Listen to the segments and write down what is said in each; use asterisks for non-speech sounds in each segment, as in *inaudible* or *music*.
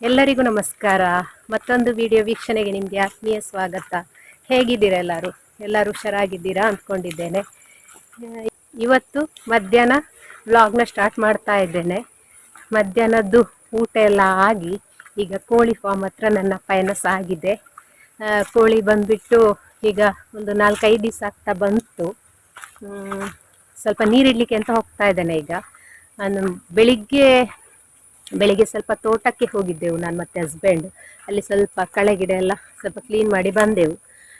ಎಲ್ಲರಿಗೂ ನಮಸ್ಕಾರ. ಮತ್ತೊಂದು ವಿಡಿಯೋ ವೀಕ್ಷಣೆಗೆ ನಿಮಗೆ ಆತ್ಮೀಯ ಸ್ವಾಗತ. ಹೇಗಿದ್ದೀರಾ ಎಲ್ಲರೂ? ಎಲ್ಲರೂ ಹುಷಾರಾಗಿದ್ದೀರಾ ಅಂದ್ಕೊಂಡಿದ್ದೇನೆ. ಇವತ್ತು ಮಧ್ಯಾಹ್ನ ವ್ಲಾಗ್ನ ಸ್ಟಾರ್ಟ್ ಮಾಡ್ತಾ ಇದ್ದೇನೆ. ಮಧ್ಯಾಹ್ನದ್ದು ಊಟ ಎಲ್ಲ ಆಗಿ ಈಗ ಕೋಳಿ ಫಾರ್ಮ್ ಹತ್ರ ನನ್ನ ಪಯಣ ಸಾಗಿದೆ ಕೋಳಿ ಬಂದ್ಬಿಟ್ಟು ಈಗ ಒಂದು ನಾಲ್ಕೈದು ದಿವಸ ಆಗ್ತಾ ಬಂತು. ಸ್ವಲ್ಪ ನೀರಿಡ್ಲಿಕ್ಕೆ ಅಂತ ಹೋಗ್ತಾ ಇದ್ದೇನೆ ಈಗ. ನಾನು ಬೆಳಿಗ್ಗೆ ಬೆಳಿಗ್ಗೆ ಸ್ವಲ್ಪ ತೋಟಕ್ಕೆ ಹೋಗಿದ್ದೆವು ನಾನು ಮತ್ತೆ ಹಸ್ಬೆಂಡ್ ಅಲ್ಲಿ ಸ್ವಲ್ಪ ಕಳೆ ಗಿಡ ಎಲ್ಲ ಸ್ವಲ್ಪ ಕ್ಲೀನ್ ಮಾಡಿ ಬಂದೆವು.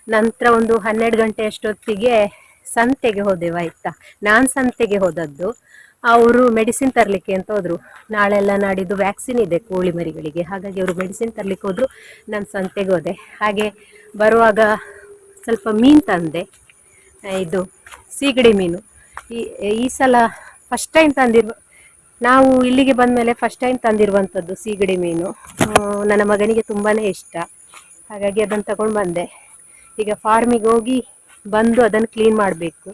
ನಂತರ ಒಂದು ಹನ್ನೆರಡು ಗಂಟೆ ಅಷ್ಟೊತ್ತಿಗೆ ಸಂತೆಗೆ ಹೋದೆವು ಆಯ್ತಾ? ನಾನು ಸಂತೆಗೆ ಹೋದದ್ದು. ಅವರು ಮೆಡಿಸಿನ್ ತರಲಿಕ್ಕೆ ಅಂತ ಹೋದ್ರು. ನಾಳೆಲ್ಲ ನಾಡಿದ್ದು ವ್ಯಾಕ್ಸಿನ್ ಇದೆ ಕೋಳಿ ಮರಿಗಳಿಗೆ. ಹಾಗಾಗಿ ಅವರು ಮೆಡಿಸಿನ್ ತರಲಿಕ್ಕೆ ಹೋದ್ರು. ನಾನು ಸಂತೆಗೆ ಹೋದೆ. ಹಾಗೆ ಬರುವಾಗ ಸ್ವಲ್ಪ ಮೀನು ತಂದೆ. ಇದು ಸೀಗಡಿ ಮೀನು. ಈ ಸಲ ಫಸ್ಟ್ ಟೈಮ್ ತಂದಿರುವ ನಾವು ಇಲ್ಲಿಗೆ ಬಂದ ಮೇಲೆ ಫಸ್ಟ್ ಟೈಮ್ ತಂದಿರುವಂಥದ್ದು ಸೀಗಡಿ ಮೀನು. ನನ್ನ ಮಗನಿಗೆ ತುಂಬಾ ಇಷ್ಟ. ಹಾಗಾಗಿ ಅದನ್ನು ತಗೊಂಡು ಬಂದೆ. ಈಗ ಫಾರ್ಮಿಗೆ ಹೋಗಿ ಬಂದು ಅದನ್ನು ಕ್ಲೀನ್ ಮಾಡಬೇಕು.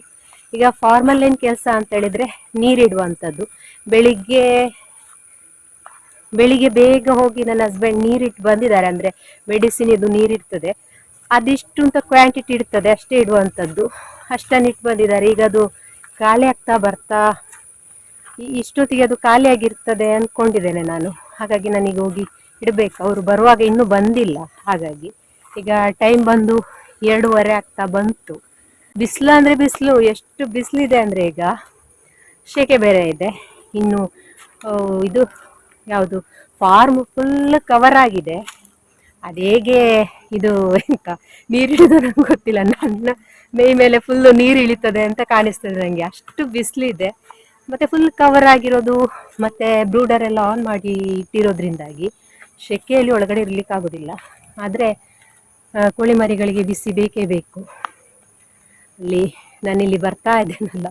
ಈಗ ಫಾರ್ಮಲ್ಲಿ ಏನು ಕೆಲಸ ಅಂತ ಹೇಳಿದರೆ ನೀರಿಡುವಂಥದ್ದು ಬೆಳಿಗ್ಗೆ ಬೆಳಿಗ್ಗೆ ಬೇಗ ಹೋಗಿ ನನ್ನ ಹಸ್ಬೆಂಡ್ ನೀರಿಟ್ಟು ಬಂದಿದ್ದಾರೆ. ಅಂದರೆ ಮೆಡಿಸಿನ್ ಇದು ನೀರಿರ್ತದೆ ಅದಿಷ್ಟು ಅಂತ ಕ್ವಾಂಟಿಟಿ ಇರ್ತದೆ, ಅಷ್ಟೇ ಇಡುವಂಥದ್ದು. ಅಷ್ಟನ್ನು ಇಟ್ಟು ಬಂದಿದ್ದಾರೆ. ಈಗ ಅದು ಖಾಲಿ ಆಗ್ತಾ ಬರ್ತಾ ಇಷ್ಟೊತ್ತಿಗೆ ಅದು ಖಾಲಿಯಾಗಿರ್ತದೆ ಅಂದ್ಕೊಂಡಿದ್ದೇನೆ ನಾನು. ಹಾಗಾಗಿ ನನಗೆ ಹೋಗಿ ಇಡಬೇಕು. ಅವರು ಬರುವಾಗ ಇನ್ನೂ ಬಂದಿಲ್ಲ. ಹಾಗಾಗಿ ಈಗ ಟೈಮ್ ಬಂದು ಎರಡೂವರೆ ಆಗ್ತಾ ಬಂತು. ಬಿಸಿಲು ಅಂದರೆ ಬಿಸಿಲು, ಎಷ್ಟು ಬಿಸಿಲಿದೆ ಅಂದರೆ ಈಗ ಶೇಕೆ ಬೇರೆ ಇದೆ. ಇನ್ನು ಇದು ಯಾವುದು ಫಾರ್ಮ್ ಫುಲ್ ಕವರ್ ಆಗಿದೆ. ಅದು ಹೇಗೆ ಇದು ಎಂತ ನೀರಿಳಿದು ನಂಗೆ ಗೊತ್ತಿಲ್ಲ. ನನ್ನ ಮೇಲೆ ಫುಲ್ಲು ನೀರು ಇಳಿತದೆ ಅಂತ ಕಾಣಿಸ್ತದೆ ನನಗೆ ಅಷ್ಟು ಬಿಸಿಲಿದೆ. ಮತ್ತು ಫುಲ್ ಕವರ್ ಆಗಿರೋದು, ಮತ್ತು ಬ್ರೂಡರ್ ಎಲ್ಲ ಆನ್ ಮಾಡಿ ಇಟ್ಟಿರೋದ್ರಿಂದಾಗಿ ಸೆಕೆಯಲ್ಲಿ ಒಳಗಡೆ ಇರಲಿಕ್ಕಾಗೋದಿಲ್ಲ ಆದರೆ ಕೋಳಿ ಮರಿಗಳಿಗೆ ಬಿಸಿ ಬೇಕೇ ಬೇಕು. ಅಲ್ಲಿ ನಾನಿಲ್ಲಿ ಬರ್ತಾ ಇದ್ದೇನಲ್ಲ,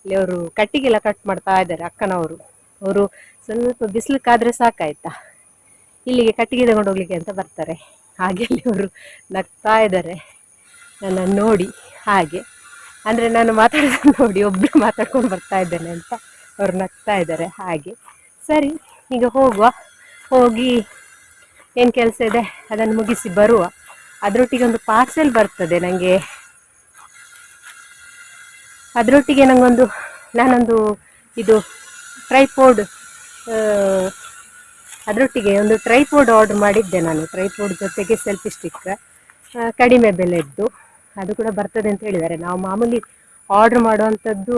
ಅಲ್ಲಿ ಅವರು ಕಟ್ಟಿಗೆಲ್ಲ ಕಟ್ ಮಾಡ್ತಾ ಇದ್ದಾರೆ ಅಕ್ಕನವರು. ಅವರು ಸ್ವಲ್ಪ ಬಿಸಿಲಕ್ಕಾದ್ರೆ ಸಾಕಾಯ್ತಾ. ಇಲ್ಲಿಗೆ ಕಟ್ಟಿಗೆ ತಗೊಂಡು ಹೋಗ್ಲಿಕ್ಕೆ ಅಂತ ಬರ್ತಾರೆ. ಹಾಗೆ ಅಲ್ಲಿ ಅವರು ನಗ್ತಾ ಇದ್ದಾರೆ. ನನ್ನನ್ನು ನೋಡಿ, ಹಾಗೆ. ಅಂದರೆ ನಾನು ಮಾತಾಡೋದು ನೋಡಿ ಒಬ್ಬರು ಮಾತಾಡ್ಕೊಂಡು ಬರ್ತಾ ಇದ್ದೇನೆ ಅಂತ ಅವ್ರು ನಗ್ತಾ ಇದ್ದಾರೆ ಹಾಗೆ. ಸರಿ, ಈಗ ಹೋಗುವ. ಹೋಗಿ ಏನು ಕೆಲಸ ಇದೆ? ಅದನ್ನು ಮುಗಿಸಿ ಬರುವ. ಅದರೊಟ್ಟಿಗೆ ಒಂದು ಪಾರ್ಸೆಲ್ ಬರ್ತದೆ ನನಗೆ ಅದರೊಟ್ಟಿಗೆ ನನಗೊಂದು ನಾನೊಂದು ಇದು ಟ್ರೈಪೋರ್ಡ್ ಅದರೊಟ್ಟಿಗೆ ಒಂದು ಟ್ರೈಪೋರ್ಡ್ ಆರ್ಡರ್ ಮಾಡಿದ್ದೆ ನಾನು. ಟ್ರೈಪೋರ್ಡ್ ಜೊತೆಗೆ ಸೆಲ್ಫಿ ಸ್ಟಿಕ್ ಕಡಿಮೆ ಬೆಲೆದ್ದು. ಅದು ಕೂಡ ಬರ್ತದೆ ಅಂತ ಹೇಳಿದ್ದಾರೆ. ನಾವು ಮಾಮೂಲಿ ಆರ್ಡರ್ ಮಾಡುವಂಥದ್ದು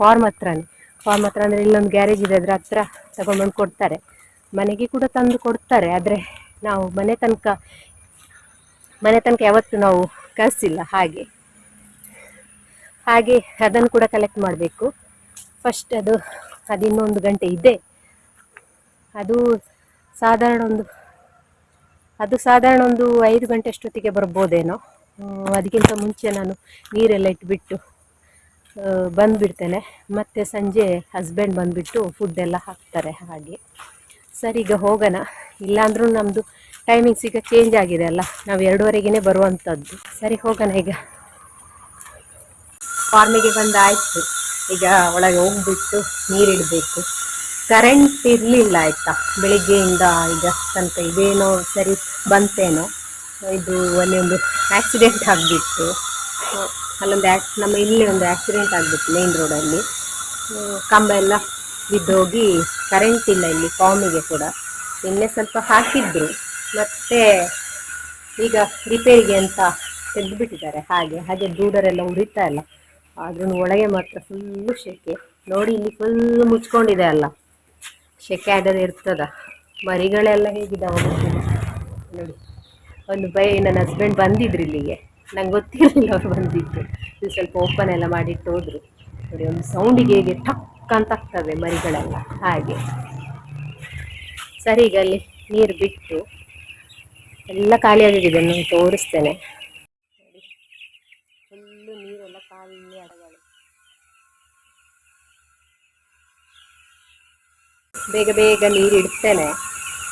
ಫಾರ್ಮ್ ಹತ್ರನೇ. ಫಾರ್ಮ್ ಹತ್ರ ಅಂದರೆ ಇಲ್ಲೊಂದು ಗ್ಯಾರೇಜ್ ಇದೆ, ಅದರ ಹತ್ರ ತಗೊಂಡ್ಬಂದು ಕೊಡ್ತಾರೆ. ಮನೆಗೆ ಕೂಡ ತಂದು ಕೊಡ್ತಾರೆ, ಆದರೆ ನಾವು ಮನೆ ತನಕ ಮನೆ ತನಕ ಯಾವತ್ತು ನಾವು ಕಳಿಸಿಲ್ಲ ಹಾಗೆ. ಹಾಗೆ ಅದನ್ನು ಕೂಡ ಕಲೆಕ್ಟ್ ಮಾಡಬೇಕು. ಫಸ್ಟ್ ಅದು ಅದು ಇನ್ನೊಂದು ಗಂಟೆ ಇದೆ. ಅದು ಸಾಧಾರಣ ಒಂದು, ಅದು ಸಾಧಾರಣ ಒಂದು ಐದು ಗಂಟೆ ಅಷ್ಟೊತ್ತಿಗೆ ಬರ್ಬೋದೇನೋ. ಅದಕ್ಕಿಂತ ಮುಂಚೆ ನಾನು ನೀರೆಲ್ಲ ಇಟ್ಬಿಟ್ಟು ಬಂದುಬಿಡ್ತೇನೆ. ಮತ್ತು ಸಂಜೆ ಹಸ್ಬೆಂಡ್ ಬಂದುಬಿಟ್ಟು ಫುಡ್ ಎಲ್ಲ ಹಾಕ್ತಾರೆ ಹಾಗೆ. ಸರಿ, ಈಗ ಹೋಗೋಣ. ಇಲ್ಲಾಂದ್ರೂ ನಮ್ಮದು ಟೈಮಿಂಗ್ಸ್ ಈಗ ಚೇಂಜ್ ಆಗಿದೆ ಅಲ್ಲ. ನಾವು ಎರಡೂವರೆಗೇ ಬರುವಂಥದ್ದು ಸರಿ, ಹೋಗೋಣ ಈಗ. ಫಾರ್ಮಿಗೆ ಬಂದಾಯಿತು. ಈಗ ಒಳಗೆ ಹೋಗ್ಬಿಟ್ಟು ನೀರಿಡಬೇಕು. ಕರೆಂಟ್ ಇರಲಿಲ್ಲ ಆಯಿತಾ? ಬೆಳಿಗ್ಗೆಯಿಂದ ಈಗ ತನಕ ಇದೇನೋ ಸರಿ ಬಂತೇನೋ. ಇದು ಅಲ್ಲಿ ಒಂದು ಆಕ್ಸಿಡೆಂಟ್ ಆಗಿಬಿಟ್ಟು, ಅಲ್ಲೊಂದು ಆಕ್ ನಮ್ಮ ಇಲ್ಲಿ ಒಂದು ಆಕ್ಸಿಡೆಂಟ್ ಆಗಿಬಿಟ್ಟು ಮೇನ್ ರೋಡಲ್ಲಿ ಕಂಬ ಎಲ್ಲ ಬಿದ್ದೋಗಿ ಕರೆಂಟ್ ಇಲ್ಲ ಇಲ್ಲಿ ಫಾರ್ಮಿಗೆ ಕೂಡ. ನಿನ್ನೆ ಸ್ವಲ್ಪ ಹಾಕಿದ್ರು, ಮತ್ತೆ ಈಗ ರಿಪೇರಿಗೆ ಅಂತ ತೆಗೆದುಬಿಟ್ಟಿದ್ದಾರೆ, ಹಾಗೆ ಹಾಗೆ ದೂಡರೆಲ್ಲ ಉರಿತಾ ಇಲ್ಲ. ಆದ್ರೂ ಒಳಗೆ ಮಾತ್ರ ಫುಲ್ಲು ಸೆಕೆ ನೋಡಿ ಇಲ್ಲಿ ಫುಲ್ ಮುಚ್ಕೊಂಡಿದೆ ಅಲ್ಲ. ಸೆಕೆ ಆಗದೆ ಇರ್ತದ. ಮರಿಗಳೆಲ್ಲ ಹೇಗಿದಾವೆ ನೋಡಿ. ಒಂದು ಬೈ, ನನ್ನ ಹಸ್ಬೆಂಡ್ ಬಂದಿದ್ರು ಇಲ್ಲಿಗೆ. ನಂಗೆ ಗೊತ್ತಿರಲಿಲ್ಲ ಅವ್ರು ಬಂದಿದ್ದು. ಇಲ್ಲಿ ಸ್ವಲ್ಪ ಓಪನ್ ಎಲ್ಲ ಮಾಡಿಟ್ಟು ಹೋದ್ರು. ನೋಡಿ, ಒಂದು ಸೌಂಡಿಗೆ ಹೇಗೆ ಟಕ್ ಅಂತ ಆಗ್ತವೆ ಮರಿಗಳೆಲ್ಲ. ಹಾಗೆ. ಸರಿ, ಈಗ ಅಲ್ಲಿ ನೀರು ಬಿಟ್ಟು ಎಲ್ಲ ಖಾಲಿಯಾಗಿದೆ ನಾನು ತೋರಿಸ್ತೇನೆ. ಫುಲ್ಲು ನೀರೆಲ್ಲ ಖಾಲಿ ಅಡಗಳು ಬೇಗ ಬೇಗ ನೀರು ಇಡ್ತೇನೆ.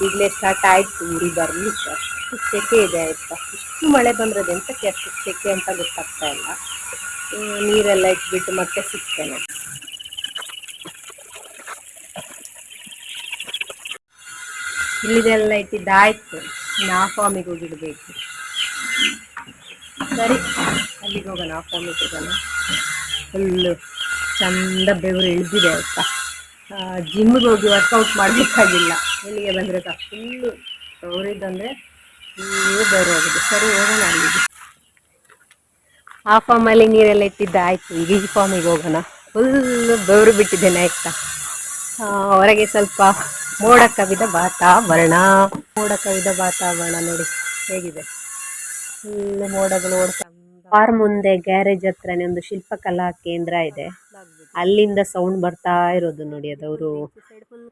ಈಗಲೇ ಸ್ಟಾರ್ಟ್ ಆಯಿತು ಉರಿ ಬರಲಿಕ್ಕೆ. ಅಷ್ಟು ಸೆಕೆ ಇದೆ ಆಯ್ತಾ? ಇಷ್ಟು ಮಳೆ ಬಂದ್ರದ್ದು ಎಂತಕ್ಕೆ ಅಷ್ಟು ಸೆಕೆ ಅಂತ ಗೊತ್ತಾಗ್ತಾ ಇಲ್ಲ. ನೀರೆಲ್ಲ ಇಟ್ಬಿಟ್ಟು ಮತ್ತೆ ಸಿಗ್ತೇನೆ ಇಲ್ಲಿದೆಲ್ಲ ಇಟ್ಟಿದ್ದಾಯ್ತು ನಾ ಫಾಮಿಗೆ ಹೋಗಿಡಬೇಕು. ಸರಿ, ಅಲ್ಲಿಗೆ ಹೋಗೋಣ, ಆ ಫಾಮಿಗೆ ಹೋಗೋಣ. ಫುಲ್ಲು ಚಂದ ಬೆವರು ಇಳಿದಿದೆ ಆಯ್ತಾ. ಜಿಮ್ಗೆ ಹೋಗಿ ವರ್ಕೌಟ್ ಮಾಡಬೇಕಾಗಿಲ್ಲ. ಇಲ್ಲಿಗೆ ಬಂದರೆ ಫುಲ್ಲು ಬೆವರಿದ್ದಂದರೆ ಫುಲ್ಲು ಬೇರೆ ಹೋಗಿದೆ ಸರಿ, ಹೋಗೋಣ ಅಲ್ಲಿಗೆ. ಆ ಫಾರ್ಮಲ್ಲಿ ನೀರೆಲ್ಲ ಇಟ್ಟಿದ್ದ, ಆಯ್ತು. ಈಗ ಈ ಫಾರ್ಮಿಗೆ ಹೋಗೋಣ. ಫುಲ್ಲು ಬೆವರು ಬಿಟ್ಟಿದ್ದೇನೆ ಆಯ್ತಾ ಹೊರಗೆ ಸ್ವಲ್ಪ ಮೋಡ ಕವಿದ ವಾತಾವರಣ. ಮೋಡ ಕವಿದ ವಾತಾವರಣ ನೋಡಿ, ಹೇಗಿದೆ? ಫುಲ್ ಮೋಡಗಳು ಓಡ್ತಾ ಫಾರ್ ಮುಂದೆ ಗ್ಯಾರೇಜ್ ಹತ್ರನೇ ಒಂದು ಶಿಲ್ಪಕಲಾ ಕೇಂದ್ರ ಇದೆ. ಅಲ್ಲಿಂದ ಸೌಂಡ್ ಬರ್ತಾ ಇರೋದು ನೋಡಿ ಅದವರು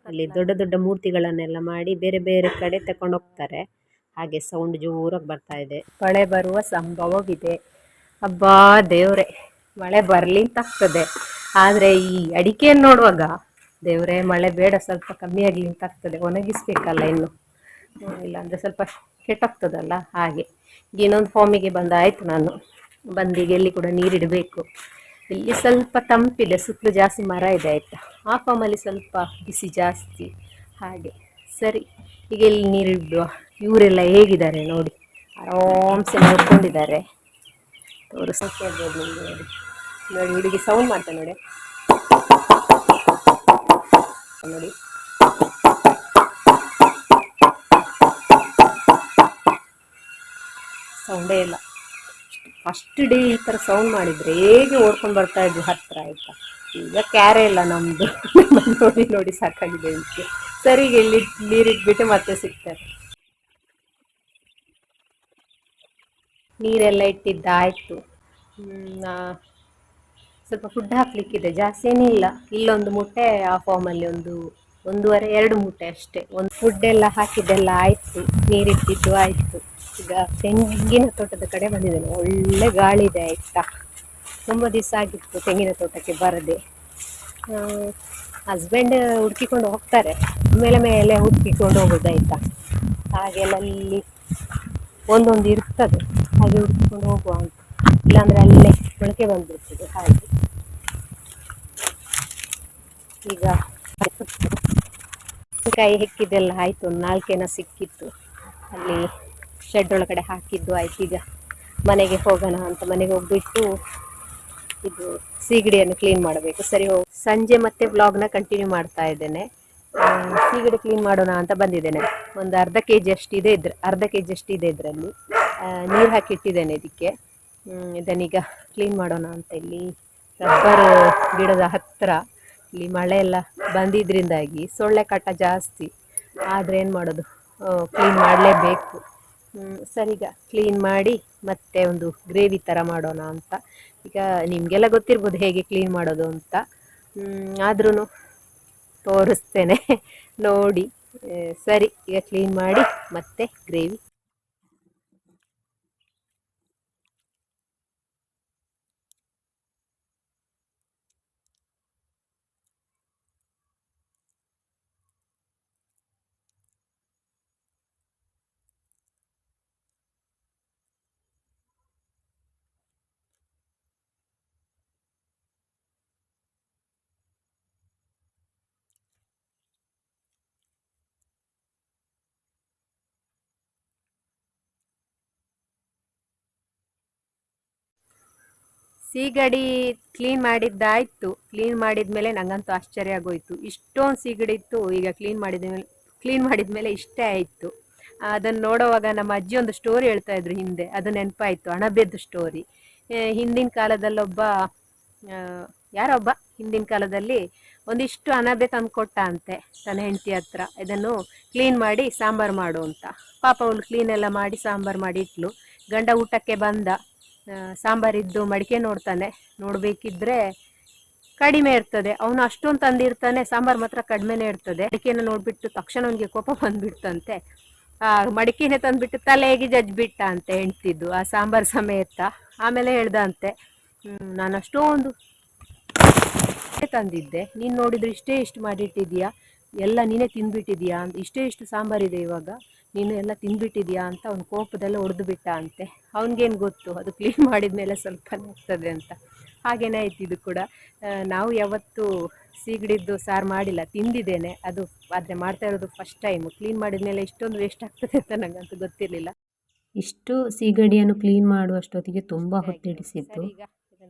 ಅಲ್ಲಿ ದೊಡ್ಡ ದೊಡ್ಡ ಮೂರ್ತಿಗಳನ್ನೆಲ್ಲ ಮಾಡಿ ಬೇರೆ ಬೇರೆ ಕಡೆ ತಕೊಂಡು ಹೋಗ್ತಾರೆ ಹಾಗೆ ಸೌಂಡ್ ಜೋರಾಗಿ ಬರ್ತಾ ಇದೆ. ಮಳೆ ಬರುವ ಸಂಭವವಿದೆ. ಅಬ್ಬಾ ದೇವ್ರೆ, ಮಳೆ ಬರ್ಲಿ ಅಂತ ಆಗ್ತದೆ. ಆದ್ರೆ ಈ ಅಡಿಕೆಯನ್ನು ನೋಡುವಾಗ ದೇವ್ರೆ, ಮಳೆ ಬೇಡ, ಸ್ವಲ್ಪ ಕಮ್ಮಿ ಆಗ್ಲಿ ಅಂತ ಆಗ್ತದೆ. ಒಣಗಿಸ್ಬೇಕಲ್ಲ ಇನ್ನು. ಇಲ್ಲಾಂದರೆ ಸ್ವಲ್ಪ ಕೆಟ್ಟಾಗ್ತದಲ್ಲ ಹಾಗೆ. ಇನ್ನೊಂದು ಫಾರ್ಮಿಗೆ ಬಂದಾಯ್ತು ನಾನು. ಬಂದಿಗೆ ಎಲ್ಲಿ ಕೂಡ ನೀರಿಡಬೇಕು. ಇಲ್ಲಿ ಸ್ವಲ್ಪ ತಂಪಿದೆ ಸುತ್ತಲೂ ಜಾಸ್ತಿ ಮರ ಇದೆ ಆಯ್ತಾ. ಆ ಫಾರ್ಮಲ್ಲಿ ಸ್ವಲ್ಪ ಬಿಸಿ ಜಾಸ್ತಿ. ಹಾಗೆ, ಸರಿ, ಈಗ ಇಲ್ಲಿ ನೀರಿಡುವ? ಇವರೆಲ್ಲ ಹೇಗಿದ್ದಾರೆ ನೋಡಿ. ಆರಾಮ್ಸೆ ನೋಡ್ಕೊಂಡಿದ್ದಾರೆ. ತೋರಿಸಕ್ಕೆ ಇರ್ಬೋದು ನಿಮ್ಗೆ ನೋಡಿ ನೋಡಿ ಹುಡುಗಿ ಸೌಂಡ್ ಮಾಡ್ತಾನೆ ನೋಡಿ. ನೋಡಿ. ಸೌಂಡೇ ಇಲ್ಲ. ಫಸ್ಟ್ ಡೇ ಈ ಥರ ಸೌಂಡ್ ಮಾಡಿದ್ರೆ ಹೇಗೆ ಓಡ್ಕೊಂಡು ಬರ್ತಾ ಇದ್ವಿ ಹತ್ರ ಆಯ್ತಾ. ಈಗ ಕ್ಯಾರೆ ಇಲ್ಲ ನಮ್ಮದು *laughs* ನೋಡಿ ನೋಡಿ, ಸಾಕಾಗಿದೆ ಇದಕ್ಕೆ ಸರಿಗೆ ಇಲ್ಲಿ ನೀರಿಟ್ಬಿಟ್ಟು ಮತ್ತೆ ಸಿಗ್ತಾರೆ. ನೀರೆಲ್ಲ ಇಟ್ಟಿದ್ದಾಯ್ತು ಹ್ಮ್, ಸ್ವಲ್ಪ ಫುಡ್ ಹಾಕ್ಲಿಕ್ಕಿದೆ ಜಾಸ್ತಿ ಏನಿಲ್ಲ ಇಲ್ಲೊಂದು ಮುಟ್ಟೆ ಆ ಫಾರ್ಮಲ್ಲಿ ಒಂದು ಒಂದೂವರೆ ಎರಡು ಮೂಟೆ ಅಷ್ಟೇ. ಒಂದು ಫುಡ್ ಎಲ್ಲ ಹಾಕಿದ್ದೆಲ್ಲ ಆಯಿತು ನೀರಿಟ್ಟಿದ್ದು ಆಯಿತು. ಈಗ ತೆಂಗಿನ ತೋಟದ ಕಡೆ ಬಂದಿದ್ದೇನೆ ಒಳ್ಳೆ ಗಾಳಿ ಇದೆ ಆಯಿತಾ? ತುಂಬ ದಿವಸ ಆಗಿತ್ತು ತೆಂಗಿನ ತೋಟಕ್ಕೆ ಬರದೆ. ಹಸ್ಬೆಂಡ್ ಹುಡುಕಿಕೊಂಡು ಹೋಗ್ತಾರೆ ಮೇಲೆ ಮೇಲೆ ಹುಡುಕಿಕೊಂಡು ಹೋಗೋದಾಯ್ತಾ ಹಾಗೆ ಹಾಗೆಲ್ಲ ಅಲ್ಲಿ ಒಂದೊಂದು ಇರ್ತದೆ. ಹಾಗೆ ಉಡಿಸ್ಕೊಂಡು ಹೋಗುವ ಅಂತ. ಇಲ್ಲಾಂದ್ರೆ ಅಲ್ಲೇ ಮೊಳಕೆ ಬಂದ್ಬಿಡ್ತದೆ, ಹಾಗೆ. ಈಗ ಕಾಯಿ ಹೆಕ್ಕಿದ್ದೆಲ್ಲ ಆಯ್ತು, ಒಂದು ನಾಲ್ಕೇನ ಸಿಕ್ಕಿತ್ತು. ಅಲ್ಲಿ ಶೆಡ್ ಒಳಗಡೆ ಹಾಕಿದ್ದು ಆಯ್ತು. ಈಗ ಮನೆಗೆ ಹೋಗೋಣ ಅಂತ ಮನೆಗೆ ಹೋಗ್ಬಿಟ್ಟು ಇದು ಸೀಗಡಿಯನ್ನು ಕ್ಲೀನ್ ಮಾಡಬೇಕು. ಸರಿ, ಹೋಗಿ. ಸಂಜೆ ಮತ್ತೆ ವ್ಲಾಗ್ನ ಕಂಟಿನ್ಯೂ ಮಾಡ್ತಾ ಇದ್ದೇನೆ. ಸೀಗಡಿ ಕ್ಲೀನ್ ಮಾಡೋಣ ಅಂತ ಬಂದಿದ್ದೇನೆ. ಒಂದು ಅರ್ಧ ಕೆ ಜಿ ಇದೆ ಇದ್ರ, ಅರ್ಧ ಕೆ ಜಿ ಇದೆ ಇದರಲ್ಲಿ. ನೀರು ಹಾಕಿಟ್ಟಿದ್ದೇನೆ ಇದಕ್ಕೆ. ಹ್ಮ್, ಇದನ್ನೀಗ ಕ್ಲೀನ್ ಮಾಡೋಣ ಅಂತ ಇಲ್ಲಿ ರಬ್ಬರ್ ಗಿಡದ ಹತ್ತಿರ ಇಲ್ಲಿ ಮಳೆ ಎಲ್ಲ ಬಂದಿದ್ರಿಂದಾಗಿ ಸೊಳ್ಳೆ ಕಾಟ ಜಾಸ್ತಿ. ಆದರೆ ಏನು ಮಾಡೋದು? ಕ್ಲೀನ್ ಮಾಡಲೇಬೇಕು. ಸರಿಗ ಕ್ಲೀನ್ ಮಾಡಿ ಮತ್ತೆ ಒಂದು ಗ್ರೇವಿ ಥರ ಮಾಡೋಣ ಅಂತ. ಈಗ ನಿಮಗೆಲ್ಲ ಗೊತ್ತಿರ್ಬೋದು ಹೇಗೆ ಕ್ಲೀನ್ ಮಾಡೋದು ಅಂತ. ಆದ್ರೂ ತೋರಿಸ್ತೇನೆ ನೋಡಿ. ಸರಿ ಈಗ ಕ್ಲೀನ್ ಮಾಡಿ ಮತ್ತೆ ಗ್ರೇವಿ ಸೀಗಡಿ ಕ್ಲೀನ್ ಮಾಡಿದ್ದಾಯ್ತು. ಕ್ಲೀನ್ ಮಾಡಿದ್ಮೇಲೆ ನಂಗಂತೂ ಆಶ್ಚರ್ಯ ಆಗೋಯ್ತು. ಇಷ್ಟೊಂದು ಸೀಗಡಿ ಇತ್ತು, ಈಗ ಕ್ಲೀನ್ ಮಾಡಿದ ಮೇಲೆ ಕ್ಲೀನ್ ಮಾಡಿದ್ಮೇಲೆ ಇಷ್ಟೇ ಆಯಿತು. ಅದನ್ನು ನೋಡುವಾಗ ನಮ್ಮ ಅಜ್ಜಿ ಒಂದು ಸ್ಟೋರಿ ಹೇಳ್ತಾ ಇದ್ರು ಹಿಂದೆ. ಅದು ನೆನಪಾಯಿತು, ಅಣಬೆದ್ದು ಸ್ಟೋರಿ ಹಿಂದಿನ ಕಾಲದಲ್ಲೊಬ್ಬ ಯಾರೊಬ್ಬ ಹಿಂದಿನ ಕಾಲದಲ್ಲಿ ಒಂದಿಷ್ಟು ಅಣಬೆ ತಂದು ಕೊಟ್ಟ ಅಂತೆ, ತನ್ನ ಹೆಂಡತಿ ಹತ್ರ. ಇದನ್ನು ಕ್ಲೀನ್ ಮಾಡಿ ಸಾಂಬಾರು ಮಾಡು ಅಂತ. ಪಾಪ ಅವಳು ಕ್ಲೀನ್ ಎಲ್ಲ ಮಾಡಿ ಸಾಂಬಾರು ಮಾಡಿ ಇಟ್ಲು. ಗಂಡ ಊಟಕ್ಕೆ ಬಂದ. ಸಾಂಬಾರಿದ್ದು ಮಡಿಕೆ ನೋಡ್ತಾನೆ. ನೋಡಬೇಕಿದ್ರೆ ಕಡಿಮೆ ಇರ್ತದೆ. ಅವನು ಅಷ್ಟೊಂದು ತಂದಿರ್ತಾನೆ, ಸಾಂಬಾರು ಮಾತ್ರ ಕಡಿಮೆನೇ ಇರ್ತದೆ. ಮಡಿಕೆನ ನೋಡ್ಬಿಟ್ಟು ತಕ್ಷಣ ಅವನಿಗೆ ಕೋಪ ಬಂದ್ಬಿಡ್ತಂತೆ. ಆ, ಮಡಿಕೆನೆ ತಂದ್ಬಿಟ್ಟು ತಲೆಗೆ ಜಜ್ಬಿಟ್ಟ ಅಂತ ಹೆಂಡ್ತಿದ್ದು ಆ ಸಾಂಬಾರು ಸಮೇತ. ಆಮೇಲೆ ಹೇಳ್ದಂತೆ ನಾನು ಅಷ್ಟೊಂದು ತಂದಿದ್ದೆ. ನೀನು ನೋಡಿದ್ರೆ ಇಷ್ಟೇ ಇಷ್ಟು ಮಾಡಿಟ್ಟಿದ್ಯಾ ಎಲ್ಲ ನೀನೇ ತಿಂದ್ಬಿಟ್ಟಿದ್ಯಾ ಅಂತ ಇಷ್ಟೇ ಇಷ್ಟು ಸಾಂಬಾರಿದೆ ಇವಾಗ? ನೀನು ಎಲ್ಲ ತಿಂದ್ಬಿಟ್ಟಿದ್ಯಾ ಅಂತ ಅವ್ನ ಕೋಪದಲ್ಲೇ ಹೊಡೆದು ಬಿಟ್ಟ ಅಂತೆ. ಅವನಿಗೇನು ಗೊತ್ತು? ಅದು ಕ್ಲೀನ್ ಮಾಡಿದ ಮೇಲೆ ಸ್ವಲ್ಪ ಆಗ್ತದೆ ಅಂತ. ಹಾಗೇನೇ ಆಯ್ತು ಇದು ಕೂಡ. ನಾವು ಯಾವತ್ತೂ ಸೀಗಡಿದ್ದು ಸಾರು ಮಾಡಿಲ್ಲ ತಿಂದಿದ್ದೇನೆ. ಅದು ಆದರೆ ಮಾಡ್ತಾ ಇರೋದು ಫಸ್ಟ್ ಟೈಮು ಕ್ಲೀನ್ ಮಾಡಿದ ಮೇಲೆ ಇಷ್ಟೊಂದು ವೇಸ್ಟ್ ಆಗ್ತದೆ ಅಂತ ನನಗಂತೂ ಗೊತ್ತಿರಲಿಲ್ಲ. ಇಷ್ಟು ಸೀಗಡಿಯನ್ನು ಕ್ಲೀನ್ ಮಾಡುವಷ್ಟೊತ್ತಿಗೆ ತುಂಬ ಹೊತ್ತಿಡಿಸಿತ್ತು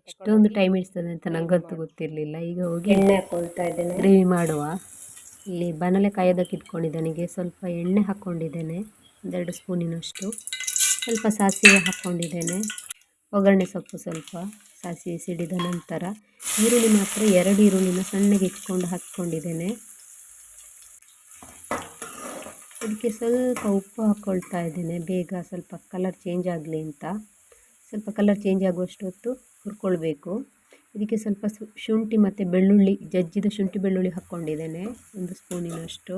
ಇಷ್ಟೊಂದು ಟೈಮ್ ಇಡ್ತದೆ ಅಂತ ನಂಗಂತೂ ಗೊತ್ತಿರಲಿಲ್ಲ. ಈಗ ಹೋಗಿ ಎಣ್ಣೆ ಹಾಕೊಳ್ತಾ ಇದ್ದೇನೆ. ಗ್ರೇವಿ ಮಾಡುವ. ಇಲ್ಲಿ ಬಾನಲೆ ಕಾಯೋದಕ್ಕೆ ಇಟ್ಕೊಂಡಿದ್ದೇನೆ ಸ್ವಲ್ಪ ಎಣ್ಣೆ ಹಾಕ್ಕೊಂಡಿದ್ದೇನೆ, ಒಂದೆರಡು ಸ್ಪೂನಿನಷ್ಟು. ಸ್ವಲ್ಪ ಸಾಸಿವೆ ಹಾಕ್ಕೊಂಡಿದ್ದೇನೆ. ಒಗ್ಗರಣೆ ಸೊಪ್ಪು ಸ್ವಲ್ಪ ಸಾಸಿವೆ ಸಿಡಿದ ನಂತರ ಈರುಳ್ಳಿ ಮಾತ್ರ ಎರಡು ಈರುಳ್ಳಿನ ಸಣ್ಣಗೆ ಇಟ್ಕೊಂಡು ಹಾಕ್ಕೊಂಡಿದ್ದೇನೆ. ಇದಕ್ಕೆ ಸ್ವಲ್ಪ ಉಪ್ಪು ಹಾಕ್ಕೊಳ್ತಾ ಇದ್ದೇನೆ. ಬೇಗ ಸ್ವಲ್ಪ ಕಲರ್ ಚೇಂಜ್ ಆಗಲಿ ಅಂತ. ಸ್ವಲ್ಪ ಕಲರ್ ಚೇಂಜ್ ಆಗುವಷ್ಟೊತ್ತು ಹುರ್ಕೊಳ್ಬೇಕು. ಇದಕ್ಕೆ ಸ್ವಲ್ಪ ಶುಂಠಿ ಮತ್ತು ಬೆಳ್ಳುಳ್ಳಿ, ಜಜ್ಜಿದ ಶುಂಠಿ ಬೆಳ್ಳುಳ್ಳಿ ಹಾಕ್ಕೊಂಡಿದ್ದೇನೆ. ಒಂದು ಸ್ಪೂನಿನಷ್ಟು.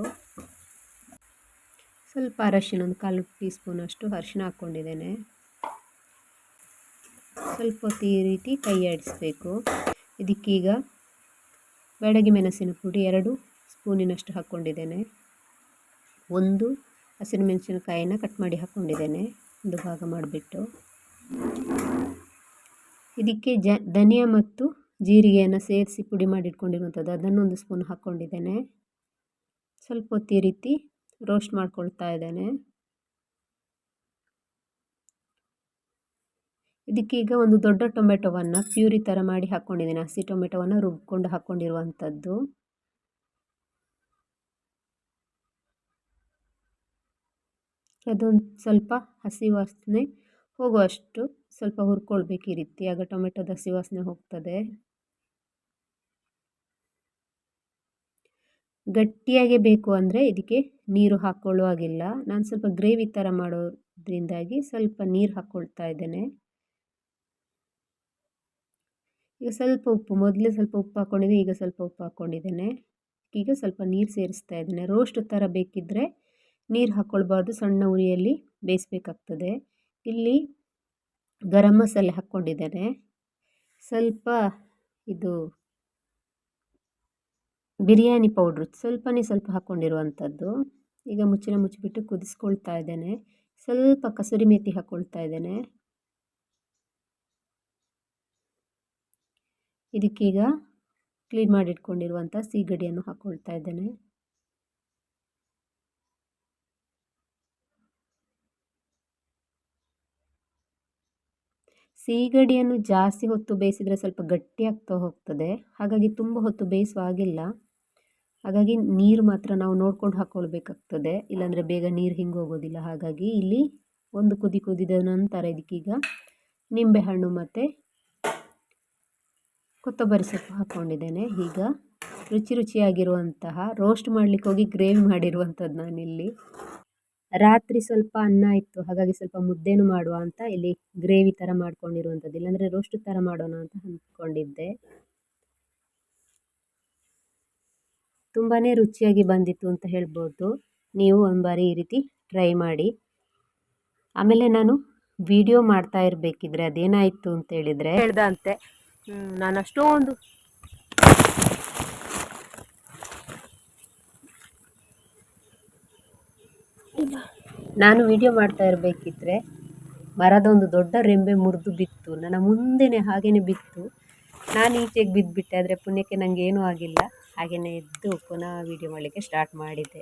ಸ್ವಲ್ಪ ಅರಶಿನ, ಒಂದು ಕಾಲು ಟೀ ಸ್ಪೂನಷ್ಟು ಅರಶಿನ ಹಾಕ್ಕೊಂಡಿದ್ದೇನೆ. ಸ್ವಲ್ಪ ಹೊತ್ತು ಈ ರೀತಿ ಕೈ ಆಡಿಸ್ಬೇಕು. ಇದಕ್ಕೀಗ ಬೆಡಗಿ ಮೆಣಸಿನ ಪುಡಿ ಎರಡು ಸ್ಪೂನಿನಷ್ಟು ಹಾಕ್ಕೊಂಡಿದ್ದೇನೆ. ಒಂದು ಹಸಿರು ಮೆಣಸಿನಕಾಯಿನ ಕಟ್ ಮಾಡಿ ಹಾಕ್ಕೊಂಡಿದ್ದೇನೆ. ಒಂದು ಭಾಗ ಮಾಡಿಬಿಟ್ಟು. ಇದಕ್ಕೆ ಜ, ಧನಿಯಾ ಮತ್ತು ಜೀರಿಗೆಯನ್ನು ಸೇರಿಸಿ ಪುಡಿ ಮಾಡಿ ಇಟ್ಕೊಂಡಿರುವಂಥದ್ದು ಅದನ್ನು ಒಂದು ಸ್ಪೂನ್ ಹಾಕ್ಕೊಂಡಿದ್ದೇನೆ. ಸ್ವಲ್ಪ ಹೊತ್ತು ರೀತಿ ರೋಸ್ಟ್ ಮಾಡ್ಕೊಳ್ತಾ ಇದ್ದೇನೆ. ಇದಕ್ಕೀಗ ಒಂದು ದೊಡ್ಡ ಟೊಮೆಟೊವನ್ನು ಪ್ಯೂರಿ ಥರ ಮಾಡಿ ಹಾಕ್ಕೊಂಡಿದ್ದೇನೆ. ಹಸಿ ಟೊಮೆಟೊವನ್ನು ರುಬ್ಕೊಂಡು ಹಾಕ್ಕೊಂಡಿರುವಂಥದ್ದು. ಅದೊಂದು ಸ್ವಲ್ಪ ಹಸಿ ವಾಸನೆ ಹೋಗುವಷ್ಟು ಸ್ವಲ್ಪ ಹುರ್ಕೊಳ್ಬೇಕು ಈ ರೀತಿ. ಆಗ ಟೊಮೆಟೊದ ಹಸಿ ವಾಸನೆ ಹೋಗ್ತದೆ. ಗಟ್ಟಿಯಾಗಿ ಬೇಕು ಅಂದರೆ ಇದಕ್ಕೆ ನೀರು ಹಾಕ್ಕೊಳ್ಳುವಾಗಿಲ್ಲ ನಾನು ಸ್ವಲ್ಪ ಗ್ರೇವಿ ಥರ ಮಾಡೋದ್ರಿಂದಾಗಿ ಸ್ವಲ್ಪ ನೀರು ಹಾಕ್ಕೊಳ್ತಾ ಇದ್ದೇನೆ. ಈಗ ಸ್ವಲ್ಪ ಉಪ್ಪು, ಮೊದಲೇ ಸ್ವಲ್ಪ ಉಪ್ಪು ಹಾಕ್ಕೊಂಡಿದ್ದೆ ಈಗ ಸ್ವಲ್ಪ ಉಪ್ಪು ಹಾಕ್ಕೊಂಡಿದ್ದೇನೆ ಈಗ ಸ್ವಲ್ಪ ನೀರು ಸೇರಿಸ್ತಾ ಇದ್ದೇನೆ. ರೋಸ್ಟ್ ಥರ ಬೇಕಿದ್ದರೆ ನೀರು ಹಾಕ್ಕೊಳ್ಬಾರ್ದು. ಸಣ್ಣ ಉರಿಯಲ್ಲಿ ಬೇಯಿಸ್ಬೇಕಾಗ್ತದೆ. ಇಲ್ಲಿ ಗರಂ ಮಸಾಲೆ ಹಾಕ್ಕೊಂಡಿದ್ದೇನೆ. ಸ್ವಲ್ಪ ಇದು ಬಿರಿಯಾನಿ ಪೌಡ್ರು, ಸ್ವಲ್ಪನೇ ಸ್ವಲ್ಪ ಹಾಕ್ಕೊಂಡಿರುವಂಥದ್ದು. ಈಗ ಮುಚ್ಚಿನ ಮುಚ್ಚಿಬಿಟ್ಟು ಕುದಿಸ್ಕೊಳ್ತಾ ಇದ್ದೇನೆ. ಸ್ವಲ್ಪ ಕಸೂರಿ ಮೇಥಿ ಹಾಕ್ಕೊಳ್ತಾ ಇದ್ದೇನೆ. ಇದಕ್ಕೀಗ ಕ್ಲೀನ್ ಮಾಡಿಟ್ಕೊಂಡಿರುವಂಥ ಸೀಗಡಿಯನ್ನು ಹಾಕ್ಕೊಳ್ತಾ ಇದ್ದೇನೆ. ಸೀಗಡಿಯನ್ನು ಜಾಸ್ತಿ ಹೊತ್ತು ಬೇಯಿಸಿದರೆ ಸ್ವಲ್ಪ ಗಟ್ಟಿಯಾಗ್ತಾ ಹೋಗ್ತದೆ. ಹಾಗಾಗಿ ತುಂಬ ಹೊತ್ತು ಬೇಯಿಸುವ ಹಾಗಿಲ್ಲ. ಹಾಗಾಗಿ ನೀರು ಮಾತ್ರ ನಾವು ನೋಡ್ಕೊಂಡು ಹಾಕ್ಕೊಳ್ಬೇಕಾಗ್ತದೆ ಇಲ್ಲಾಂದರೆ ಬೇಗ ನೀರು ಹಿಂಗೋಗೋದಿಲ್ಲ ಹಾಗಾಗಿ ಇಲ್ಲಿ ಒಂದು ಕುದಿ ಕುದಿದ ನಂತರ ಇದಕ್ಕೀಗ ನಿಂಬೆಹಣ್ಣು ಮತ್ತು ಕೊತ್ತಂಬರಿ ಸೊಪ್ಪು ಹಾಕ್ಕೊಂಡಿದ್ದೇನೆ ಈಗ ರುಚಿ ರುಚಿಯಾಗಿರುವಂತಹ ರೋಸ್ಟ್ ಮಾಡಲಿಕ್ಕೆ ಹೋಗಿ ಗ್ರೇವಿ ಮಾಡಿರುವಂಥದ್ದು ನಾನಿಲ್ಲಿ. ರಾತ್ರಿ ಸ್ವಲ್ಪ ಅನ್ನ ಇತ್ತು, ಹಾಗಾಗಿ ಸ್ವಲ್ಪ ಮುದ್ದೇನು ಮಾಡುವ ಅಂತ ಇಲ್ಲಿ ಗ್ರೇವಿ ಥರ ಮಾಡ್ಕೊಂಡಿರುವಂಥದ್ದು. ಇಲ್ಲಾಂದರೆ ರೋಸ್ಟ್ ಥರ ಮಾಡೋಣ ಅಂತ ಅಂದ್ಕೊಂಡಿದ್ದೆ. ತುಂಬಾ ರುಚಿಯಾಗಿ ಬಂದಿತ್ತು ಅಂತ ಹೇಳ್ಬೋದು. ನೀವು ಒಂದು ಬಾರಿ ಈ ರೀತಿ ಟ್ರೈ ಮಾಡಿ. ಆಮೇಲೆ ನಾನು ವಿಡಿಯೋ ಮಾಡ್ತಾ ಇರಬೇಕಿದ್ರೆ ಅದೇನಾಯಿತು ಅಂತ ಹೇಳಿದ್ರೆ ಹೇಳ್ದಂತೆ ನಾನು ಅಷ್ಟೊಂದು ನಾನು ವಿಡಿಯೋ ಮಾಡ್ತಾ ಇರಬೇಕಿದ್ರೆ ಮರದ ಒಂದು ದೊಡ್ಡ ರೆಂಬೆ ಮುರಿದು ಬಿತ್ತು. ನನ್ನ ಮುಂದೆಯೇ ಹಾಗೇನೆ ಬಿತ್ತು. ನಾನು ಈಚೆಗೆ ಬಿದ್ದುಬಿಟ್ಟೆ ಆದರೆ ಪುಣ್ಯಕ್ಕೆ ನನಗೇನೂ ಆಗಿಲ್ಲ. ಹಾಗೆಯೇ ಎದ್ದು ಪುನಃ ವಿಡಿಯೋ ಮಾಡಲಿಕ್ಕೆ ಸ್ಟಾರ್ಟ್ ಮಾಡಿದ್ದೆ.